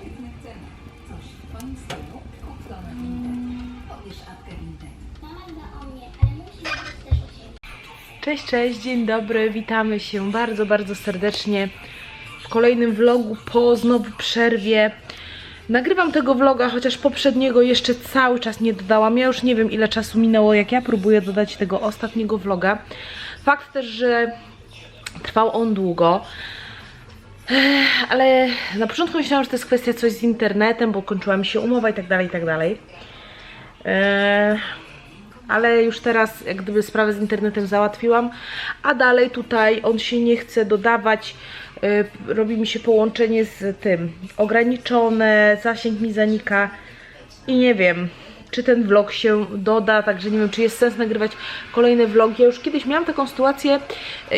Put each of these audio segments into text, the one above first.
Coś w Twoim stylu, apkę. Mama o mnie, ale musi też o siebie. Cześć, cześć, dzień dobry, witamy się bardzo, bardzo serdecznie w kolejnym vlogu po znowu przerwie. Nagrywam tego vloga, chociaż poprzedniego jeszcze cały czas nie dodałam. Ja już nie wiem ile czasu minęło, jak ja próbuję dodać tego ostatniego vloga. Fakt też, że trwał on długo. Ale na początku myślałam, że to jest kwestia coś z internetem, bo kończyła mi się umowa i tak dalej, i tak dalej. Ale już teraz jak gdyby sprawę z internetem załatwiłam, a dalej tutaj on się nie chce dodawać, robi mi się połączenie z tym ograniczone, zasięg mi zanika i nie wiem, czy ten vlog się doda, także nie wiem, czy jest sens nagrywać kolejne vlogi. Ja już kiedyś miałam taką sytuację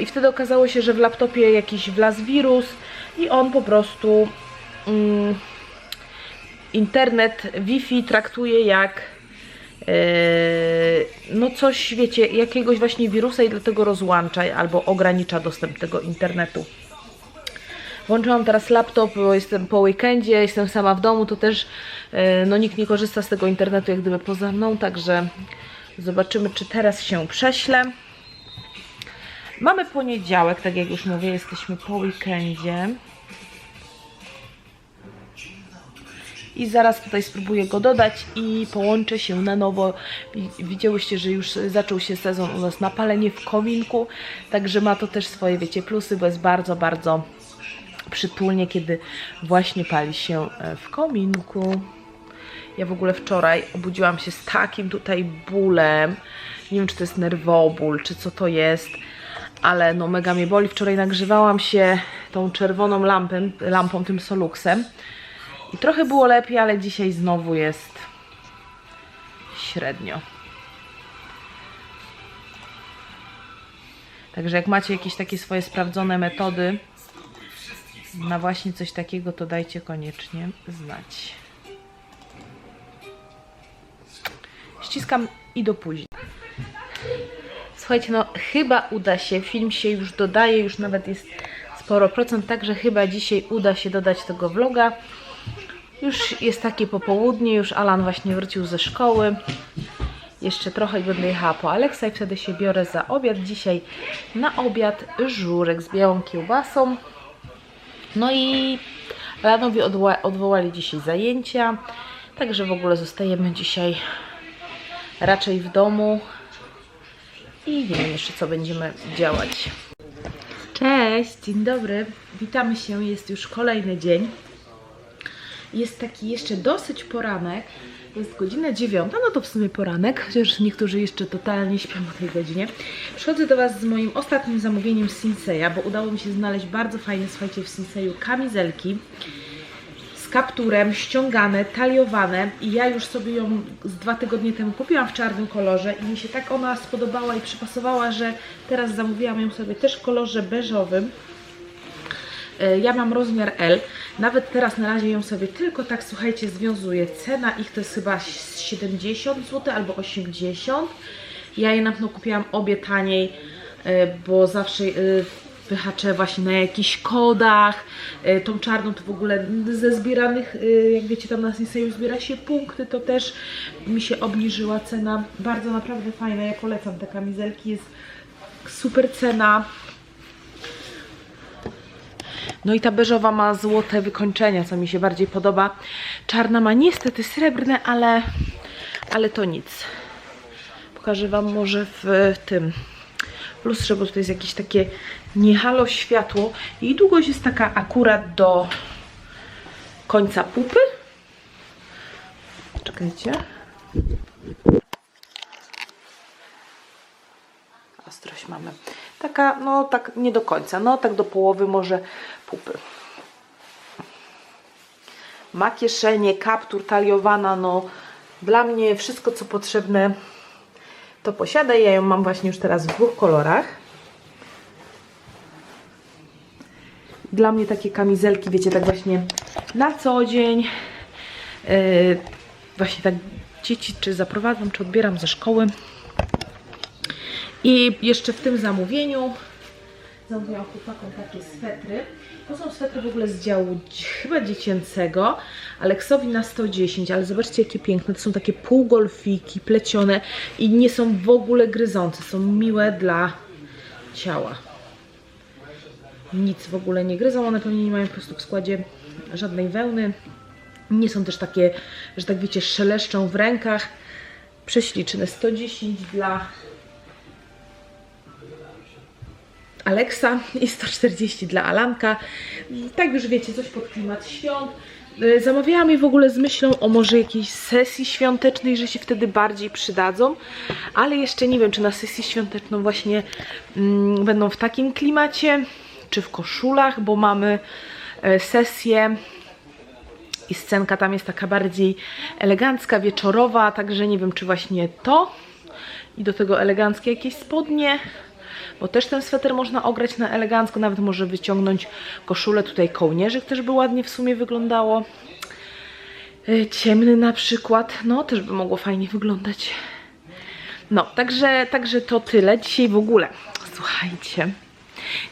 i wtedy okazało się, że w laptopie jakiś wlazł wirus i on po prostu mm, internet Wi-Fi traktuje jak Yy, no coś, wiecie, jakiegoś właśnie wirusa i dlatego rozłącza albo ogranicza dostęp tego internetu. Włączyłam teraz laptop, bo jestem po weekendzie, jestem sama w domu, to też yy, no nikt nie korzysta z tego internetu jak gdyby poza mną, także zobaczymy, czy teraz się prześlę. Mamy poniedziałek, tak jak już mówię, jesteśmy po weekendzie. i zaraz tutaj spróbuję go dodać i połączę się na nowo. Wi- Widziałyście, że już zaczął się sezon u nas na palenie w kominku, także ma to też swoje, wiecie, plusy, bo jest bardzo, bardzo przytulnie, kiedy właśnie pali się e, w kominku. Ja w ogóle wczoraj obudziłam się z takim tutaj bólem. Nie wiem, czy to jest nerwoból, czy co to jest, ale no mega mnie boli. Wczoraj nagrzewałam się tą czerwoną lampę, lampą, tym Soluxem. I trochę było lepiej, ale dzisiaj znowu jest średnio. Także jak macie jakieś takie swoje sprawdzone metody na właśnie coś takiego, to dajcie koniecznie znać. Ściskam i do później. Słuchajcie, no chyba uda się. Film się już dodaje, już nawet jest sporo procent, także chyba dzisiaj uda się dodać tego vloga. Już jest takie popołudnie, już Alan właśnie wrócił ze szkoły. Jeszcze trochę i będę jechała po Aleksa i wtedy się biorę za obiad. Dzisiaj na obiad żurek z białą kiełbasą. No i Alanowi odwoła- odwołali dzisiaj zajęcia, także w ogóle zostajemy dzisiaj raczej w domu i nie wiem jeszcze co będziemy działać. Cześć, dzień dobry. Witamy się, jest już kolejny dzień. Jest taki jeszcze dosyć poranek. Jest godzina dziewiąta, no to w sumie poranek, chociaż niektórzy jeszcze totalnie śpią o tej godzinie. Przychodzę do Was z moim ostatnim zamówieniem z Sinseya, bo udało mi się znaleźć bardzo fajne, słuchajcie, w Sinseyu kamizelki kapturem, ściągane, taliowane i ja już sobie ją z dwa tygodnie temu kupiłam w czarnym kolorze i mi się tak ona spodobała i przypasowała, że teraz zamówiłam ją sobie też w kolorze beżowym. E, Ja mam rozmiar L. Nawet teraz na razie ją sobie tylko tak, słuchajcie, związuję. Cena ich to jest chyba 70 zł albo 80. Ja je na pewno kupiłam obie taniej, e, bo zawsze e, wyhaczę właśnie na jakichś kodach. E, Tą czarną to w ogóle ze zbieranych, e, jak wiecie, tam na Sinseju zbiera się punkty, to też mi się obniżyła cena. Bardzo naprawdę fajna, ja polecam te kamizelki, jest super cena. No i ta beżowa ma złote wykończenia, co mi się bardziej podoba. Czarna ma niestety srebrne, ale, ale to nic. Pokażę Wam może w tym lustrze, bo tutaj jest jakieś takie niehalo światło. I długość jest taka akurat do końca pupy. Czekajcie. Ostrość mamy. Taka, no tak nie do końca, no tak do połowy może pupy. Ma kieszenie, kaptur, taliowana, no dla mnie wszystko co potrzebne to posiada. Ja ją mam właśnie już teraz w dwóch kolorach. Dla mnie takie kamizelki, wiecie, tak właśnie na co dzień. Yy, właśnie tak dzieci czy zaprowadzam, czy odbieram ze szkoły. I jeszcze w tym zamówieniu Zamówiłam chłopakom takie swetry. To są swetry w ogóle z działu dzi- chyba dziecięcego. Aleksowi na 110, ale zobaczcie jakie piękne. To są takie półgolfiki plecione i nie są w ogóle gryzące. Są miłe dla ciała. Nic w ogóle nie gryzą. One pewnie nie mają po prostu w składzie żadnej wełny. Nie są też takie, że tak wiecie, szeleszczą w rękach. Prześliczne 110 dla Aleksa i 140 dla Alanka. Tak już wiecie, coś pod klimat świąt. Y, Zamawiałam je w ogóle z myślą o może jakiejś sesji świątecznej, że się wtedy bardziej przydadzą, ale jeszcze nie wiem, czy na sesję świąteczną właśnie mm, będą w takim klimacie, czy w koszulach, bo mamy e, sesję i scenka tam jest taka bardziej elegancka, wieczorowa, także nie wiem, czy właśnie to i do tego eleganckie jakieś spodnie, bo też ten sweter można ograć na elegancko, nawet może wyciągnąć koszulę, tutaj kołnierzyk też by ładnie w sumie wyglądało. Y, Ciemny na przykład, no też by mogło fajnie wyglądać. No, także, także to tyle. Dzisiaj w ogóle, słuchajcie,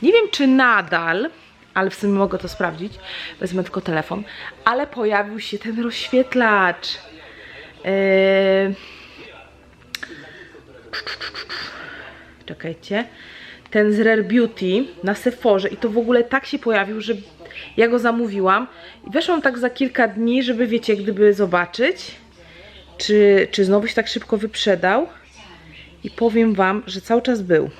nie wiem czy nadal, ale w sumie mogę to sprawdzić, wezmę tylko telefon, ale pojawił się ten rozświetlacz. Yy... Czekajcie. Ten z Rare Beauty na Sephorze i to w ogóle tak się pojawił, że ja go zamówiłam i weszłam tak za kilka dni, żeby wiecie, gdyby zobaczyć, czy, czy znowu się tak szybko wyprzedał. I powiem Wam, że cały czas był.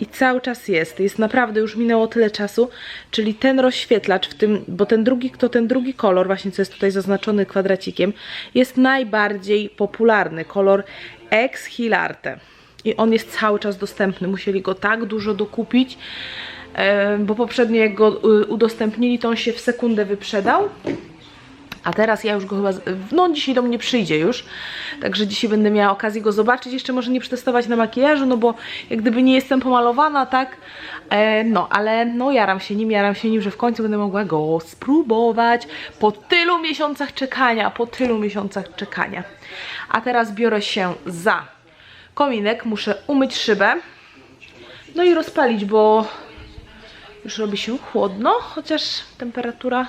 I cały czas jest. Jest naprawdę, już minęło tyle czasu, czyli ten rozświetlacz w tym, bo ten drugi, to ten drugi kolor, właśnie co jest tutaj zaznaczony kwadracikiem, jest najbardziej popularny. Kolor Ex Hilarte. I on jest cały czas dostępny. Musieli go tak dużo dokupić, bo poprzednio jak go y, udostępnili, to on się w sekundę wyprzedał. A teraz ja już go chyba, no dzisiaj do mnie przyjdzie już, także dzisiaj będę miała okazję go zobaczyć, jeszcze może nie przetestować na makijażu, no bo jak gdyby nie jestem pomalowana, tak, e, no ale no jaram się nim, jaram się nim, że w końcu będę mogła go spróbować po tylu miesiącach czekania, po tylu miesiącach czekania. A teraz biorę się za kominek, muszę umyć szybę, no i rozpalić, bo już robi się chłodno, chociaż temperatura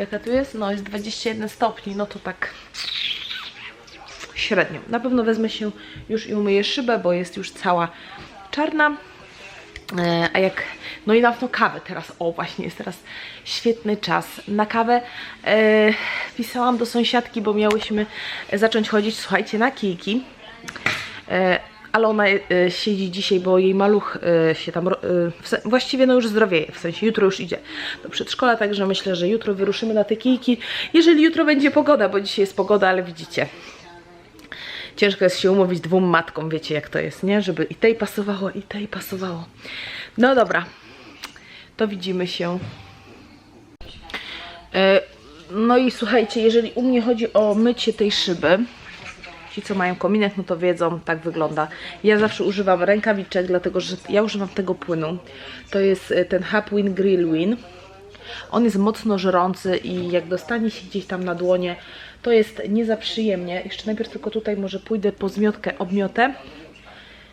Jaka tu jest? No jest 21 stopni, no to tak średnio. Na pewno wezmę się już i umyję szybę, bo jest już cała czarna. E, A jak, no i na pewno kawę teraz, o właśnie jest teraz świetny czas na kawę. E, pisałam do sąsiadki, bo miałyśmy zacząć chodzić, słuchajcie, na kijki. E, ale ona e, siedzi dzisiaj, bo jej maluch e, się tam, właściwie no już zdrowieje, w sensie jutro już idzie do przedszkola, także myślę, że jutro wyruszymy na te kijki, jeżeli jutro będzie pogoda, bo dzisiaj jest pogoda, ale widzicie, ciężko jest się umówić dwóm matkom, wiecie jak to jest, nie? Żeby i tej pasowało, i tej pasowało. No dobra, to widzimy się. No i słuchajcie, jeżeli u mnie chodzi o mycie tej szyby, Ci, co mają kominek, no to wiedzą, tak wygląda. Ja zawsze używam rękawiczek, dlatego że ja używam tego płynu. To jest e, ten Hapwin Grill Win. On jest mocno żerący i jak dostanie się gdzieś tam na dłonie, to jest nie za przyjemnie. Jeszcze najpierw tylko tutaj może pójdę po zmiotkę, obmiotę.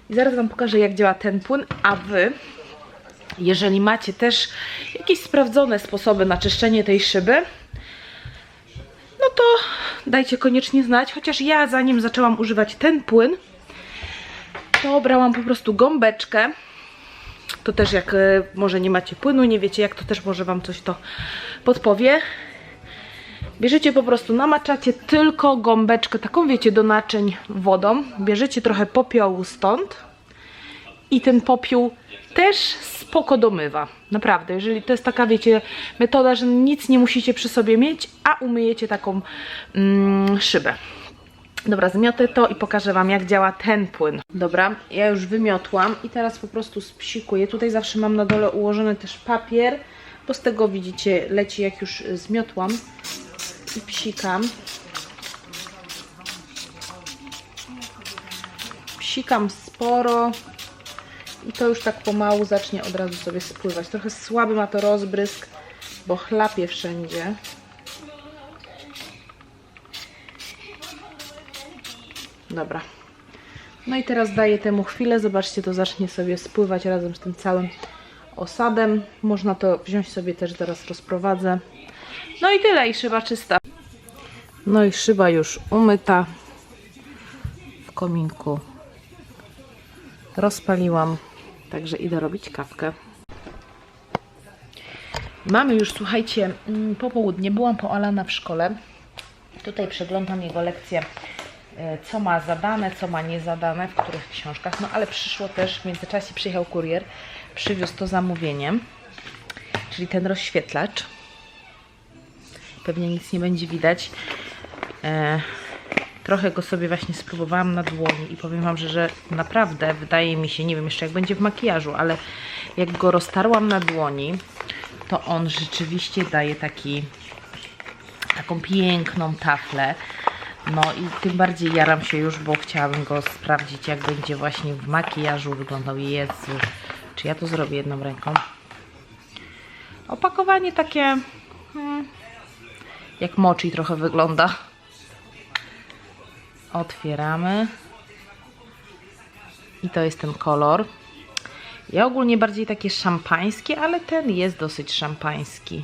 I zaraz Wam pokażę, jak działa ten płyn, a Wy, jeżeli macie też jakieś sprawdzone sposoby na czyszczenie tej szyby, no to dajcie koniecznie znać. Chociaż ja zanim zaczęłam używać ten płyn, to brałam po prostu gąbeczkę. To też jak e, może nie macie płynu, nie wiecie jak, to też może Wam coś to podpowie. Bierzecie po prostu, namaczacie tylko gąbeczkę, taką wiecie, do naczyń wodą. Bierzecie trochę popiołu stąd i ten popiół też spoko domywa. Naprawdę, jeżeli to jest taka, wiecie, metoda, że nic nie musicie przy sobie mieć, a umyjecie taką mm, szybę. Dobra, zmiotę to i pokażę Wam, jak działa ten płyn. Dobra, ja już wymiotłam i teraz po prostu spsikuję. Tutaj zawsze mam na dole ułożony też papier, bo z tego widzicie, leci jak już zmiotłam i psikam. Psikam sporo i to już tak pomału zacznie od razu sobie spływać. Trochę słaby ma to rozbrysk, bo chlapie wszędzie. Dobra. No i teraz daję temu chwilę. Zobaczcie, to zacznie sobie spływać razem z tym całym osadem. Można to wziąć sobie też, zaraz rozprowadzę. No i tyle, i szyba czysta. No i szyba już umyta w kominku. Rozpaliłam, także idę robić kawkę. Mamy już, słuchajcie, mm, popołudnie. Byłam po Alana w szkole. Tutaj przeglądam jego lekcje, e, co ma zadane, co ma niezadane, w których książkach. No ale przyszło też, w międzyczasie przyjechał kurier, przywiózł to zamówienie, czyli ten rozświetlacz. Pewnie nic nie będzie widać. Trochę go sobie właśnie spróbowałam na dłoni i powiem Wam, że, że naprawdę wydaje mi się, nie wiem jeszcze jak będzie w makijażu, ale jak go roztarłam na dłoni, to on rzeczywiście daje taki, taką piękną taflę. No i tym bardziej jaram się już, bo chciałabym go sprawdzić, jak będzie właśnie w makijażu wyglądał. Jezu, czy ja to zrobię jedną ręką? Opakowanie takie hmm, jak mochi trochę wygląda. Otwieramy. I to jest ten kolor. Ja ogólnie bardziej takie szampańskie, ale ten jest dosyć szampański.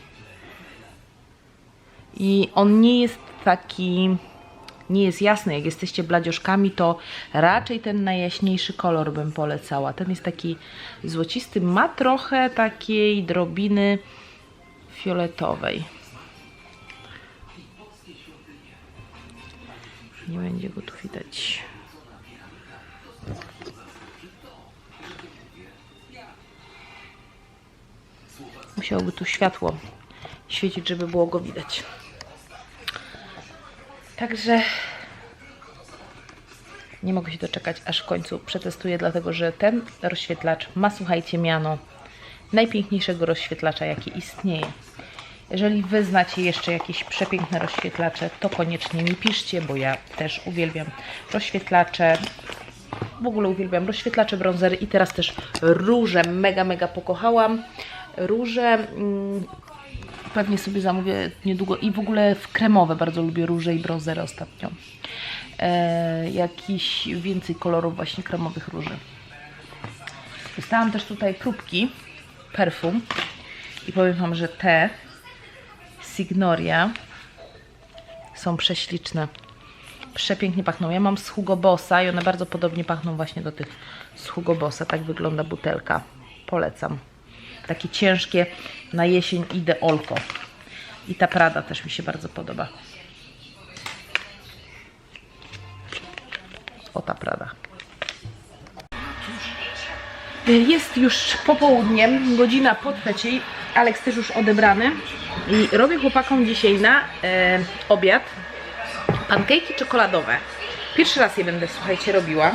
I on nie jest taki, nie jest jasny. Jak jesteście bladzioszkami, to raczej ten najjaśniejszy kolor bym polecała. Ten jest taki złocisty, ma trochę takiej drobiny fioletowej. Nie będzie go tu widać. Musiałoby tu światło świecić, żeby było go widać. Także nie mogę się doczekać, aż w końcu przetestuję, dlatego że ten rozświetlacz ma, słuchajcie, miano najpiękniejszego rozświetlacza, jaki istnieje. Jeżeli Wy znacie jeszcze jakieś przepiękne rozświetlacze, to koniecznie mi piszcie, bo ja też uwielbiam rozświetlacze. W ogóle uwielbiam rozświetlacze, brązery i teraz też róże. Mega, mega pokochałam. Róże mm, pewnie sobie zamówię niedługo i w ogóle w kremowe bardzo lubię róże i brązery ostatnio. E, jakiś więcej kolorów właśnie kremowych róży. Dostałam też tutaj próbki perfum i powiem Wam, że te Signoria są prześliczne. Przepięknie pachną. Ja mam z Hugo Bossa i one bardzo podobnie pachną właśnie do tych z Hugo Bossa. Tak wygląda butelka. Polecam. Takie ciężkie na jesień ideolko. I ta Prada też mi się bardzo podoba. O ta Prada. Jest już popołudnie, godzina po trzeciej. Aleks też już odebrany. I robię chłopakom dzisiaj na e, obiad pankejki czekoladowe. Pierwszy raz je będę, słuchajcie, robiła.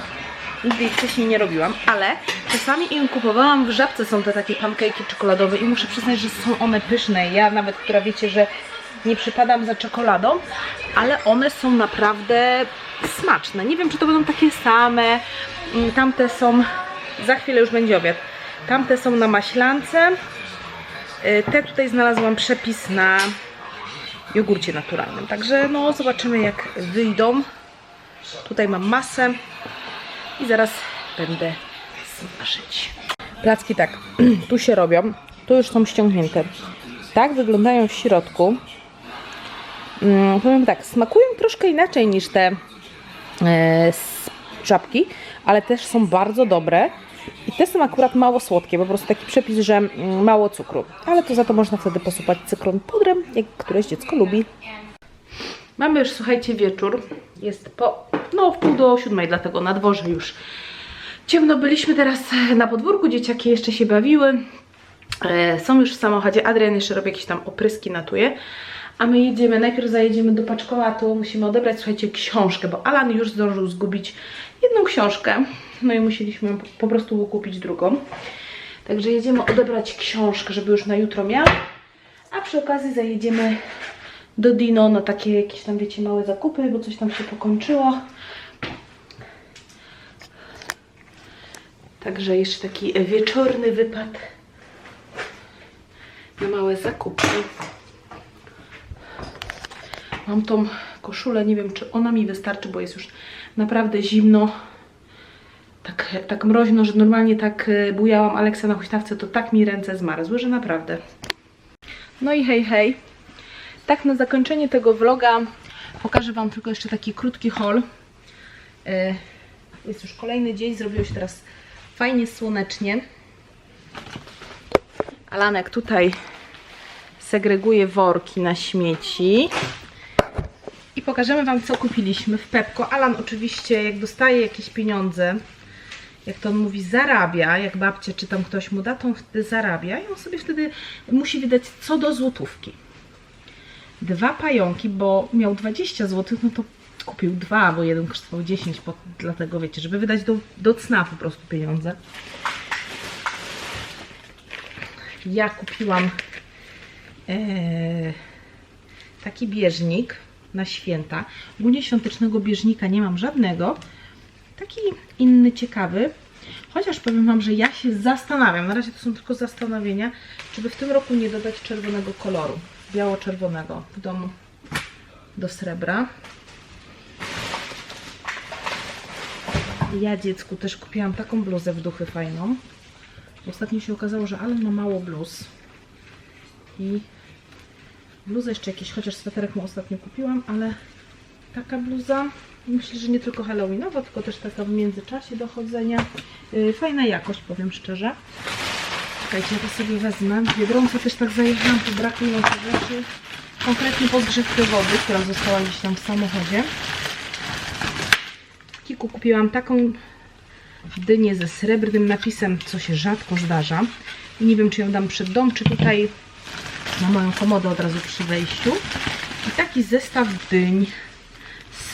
Nigdy ich wcześniej nie robiłam, ale czasami im kupowałam w żabce są te takie pankejki czekoladowe i muszę przyznać, że są one pyszne. Ja nawet, która wiecie, że nie przypadam za czekoladą, ale one są naprawdę smaczne. Nie wiem, czy to będą takie same. Mm, Tamte są, za chwilę już będzie obiad. Tamte są na maślance. Y, Te tutaj znalazłam przepis na jogurcie naturalnym. Także no zobaczymy jak wyjdą. Tutaj mam masę i zaraz będę smażyć. Placki tak, tu się robią, tu już są ściągnięte. Tak wyglądają w środku. Mm, powiem tak, smakują troszkę inaczej niż te e, z żabki, ale też są bardzo dobre. I te są akurat mało słodkie, po prostu taki przepis, że mm, mało cukru. Ale to za to można wtedy posypać cyklon pudrem, jak któreś dziecko lubi. Mamy już, słuchajcie, wieczór. Jest po, no w pół do siódmej, dlatego na dworze już ciemno. Byliśmy teraz na podwórku, dzieciaki jeszcze się bawiły. E, Są już w samochodzie. Adrian jeszcze robi jakieś tam opryski, natuje. A my jedziemy, najpierw zajedziemy do paczkomatu. Musimy odebrać, słuchajcie, książkę, bo Alan już zdążył zgubić jedną książkę. No i musieliśmy po prostu kupić drugą. Także jedziemy odebrać książkę, żeby już na jutro miał. A przy okazji zajedziemy do Dino na takie jakieś tam, wiecie, małe zakupy, bo coś tam się pokończyło. Także jeszcze taki wieczorny wypad na małe zakupy. Mam tą koszulę, nie wiem czy ona mi wystarczy, bo jest już naprawdę zimno. Tak, tak mroźno, że normalnie tak e, bujałam Aleksa na huśtawce, to tak mi ręce zmarzły, że naprawdę. No i hej, hej. Tak na zakończenie tego vloga pokażę Wam tylko jeszcze taki krótki haul. E, Jest już kolejny dzień, zrobiło się teraz fajnie słonecznie. Alanek tutaj segreguje worki na śmieci. I pokażemy Wam, co kupiliśmy w Pepko. Alan oczywiście, jak dostaje jakieś pieniądze, jak to on mówi, zarabia, jak babcia czy tam ktoś mu da, to on wtedy zarabia i on sobie wtedy musi wydać co do złotówki. Dwa pająki, bo miał 20 zł, no to kupił dwa, bo jeden kosztował 10, po, dlatego wiecie, żeby wydać do, do cna po prostu pieniądze. Ja kupiłam e, taki bieżnik na święta. Ogólnie świątecznego bieżnika nie mam żadnego. Taki inny, ciekawy. Chociaż powiem Wam, że ja się zastanawiam, na razie to są tylko zastanowienia, żeby w tym roku nie dodać czerwonego koloru, biało-czerwonego w domu do srebra. Ja dziecku też kupiłam taką bluzę w duchy fajną. Ostatnio się okazało, że Alan ma mało bluz. I bluzę jeszcze jakieś, chociaż sweterek mu ostatnio kupiłam, ale taka bluza, myślę, że nie tylko halloweenowa, tylko też taka w międzyczasie dochodzenia. Yy, fajna jakość, powiem szczerze. Czekajcie, ja to sobie wezmę. Biedronce też tak zajechałam, tu brakują te rzeczy. Konkretnie po zgrzewkę wody, która została gdzieś tam w samochodzie. W Kiku kupiłam taką dynię ze srebrnym napisem, co się rzadko zdarza. I nie wiem, czy ją dam przed dom, czy tutaj na moją komodę od razu przy wejściu. I taki zestaw dyń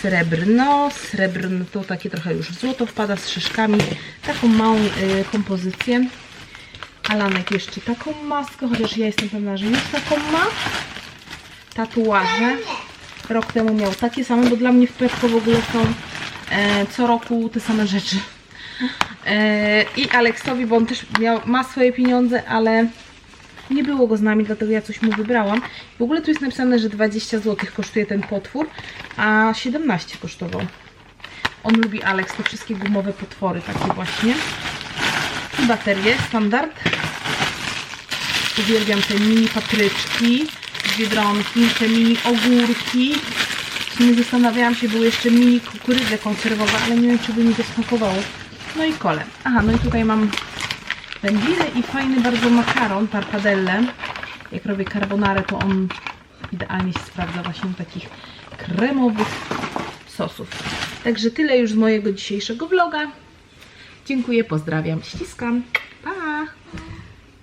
srebrno, srebrno to takie trochę już w złoto wpada z szyszkami. Taką małą y, kompozycję. Alanek jeszcze taką maskę, chociaż ja jestem pewna, że już taką ma. Tatuaże. Rok temu miał takie same, bo dla mnie w Pepko w ogóle są e, co roku te same rzeczy. E, I Aleksowi, bo on też miał, ma swoje pieniądze, ale nie było go z nami, dlatego ja coś mu wybrałam. W ogóle tu jest napisane, że 20 zł kosztuje ten potwór, a 17 kosztował. On lubi Alex, te wszystkie gumowe potwory takie właśnie. I baterie, standard. Uwielbiam te mini patryczki Biedronki, te mini ogórki. W zastanawiałam się, były jeszcze mini kukurydze konserwowe, ale nie wiem, czy by mi to smakowało. No i kole. Aha, no i tutaj mam wędliny i fajny bardzo makaron, tarpadelle. Jak robię carbonarę, to on idealnie się sprawdza właśnie do takich kremowych sosów. Także tyle już z mojego dzisiejszego vloga. Dziękuję, pozdrawiam, ściskam.